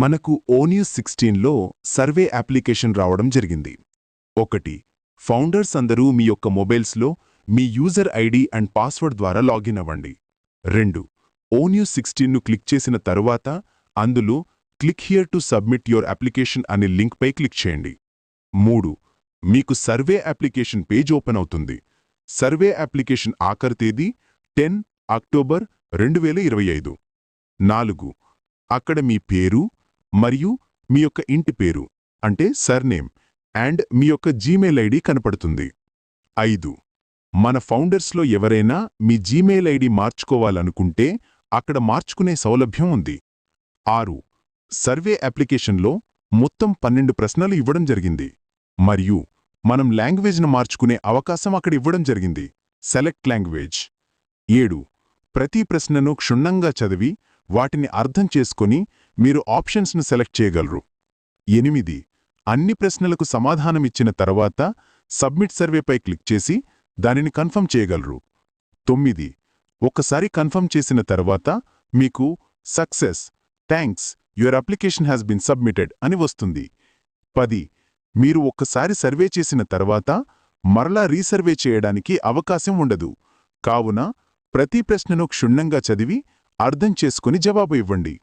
మనకు ఓన్యూస్ సిక్స్టీన్లో survey application రావడం జరిగింది. ఒకటి ఫౌండర్స్ అందరూ మీ యొక్క మొబైల్స్లో మీ యూజర్ ఐడి అండ్ పాస్వర్డ్ ద్వారా లాగిన్ అవ్వండి. రెండు ఓన్యూస్ సిక్స్టీన్ను క్లిక్ చేసిన తరువాత అందులో click here to submit your application అనే లింక్పై క్లిక్ చేయండి. మూడు మీకు సర్వే అప్లికేషన్ పేజ్ ఓపెన్ అవుతుంది. సర్వే అప్లికేషన్ ఆఖరి తేదీ టెన్ అక్టోబర్ రెండు వేల ఇరవై ఐదు. నాలుగు అక్కడ మీ పేరు మరియు మీ యొక్క ఇంటి పేరు అంటే సర్నేమ్ అండ్ మీ యొక్క జీమెయిల్ ఐడి కనపడుతుంది. ఐదు. మన ఫౌండర్స్లో ఎవరైనా మీ జీమెయిల్ ఐడి మార్చుకోవాలనుకుంటే అక్కడ మార్చుకునే సౌలభ్యం ఉంది. ఆరు. సర్వే అప్లికేషన్లో మొత్తం పన్నెండు ప్రశ్నలు ఇవ్వడం జరిగింది. మరియు మనం లాంగ్వేజ్ను మార్చుకునే అవకాశం అక్కడ ఇవ్వడం జరిగింది. Select language. ఏడు. ప్రతి ప్రశ్నను క్షుణ్ణంగా చదివి వాటిని అర్థం చేసుకొని మీరు ఆప్షన్స్ను సెలెక్ట్ చేయగలరు. ఎనిమిది. అన్ని ప్రశ్నలకు సమాధానమిచ్చిన తర్వాత సబ్మిట్ సర్వేపై క్లిక్ చేసి దానిని కన్ఫర్మ్ చేయగలరు. తొమ్మిది. ఒకసారి కన్ఫర్మ్ చేసిన తర్వాత మీకు success thanks your application has been submitted అని వస్తుంది. పది. మీరు ఒక్కసారి సర్వే చేసిన తర్వాత మరలా రీసర్వే చేయడానికి అవకాశం ఉండదు. కావున ప్రతి ప్రశ్నను క్షుణ్ణంగా చదివి అర్థం చేసుకుని జవాబు ఇవ్వండి.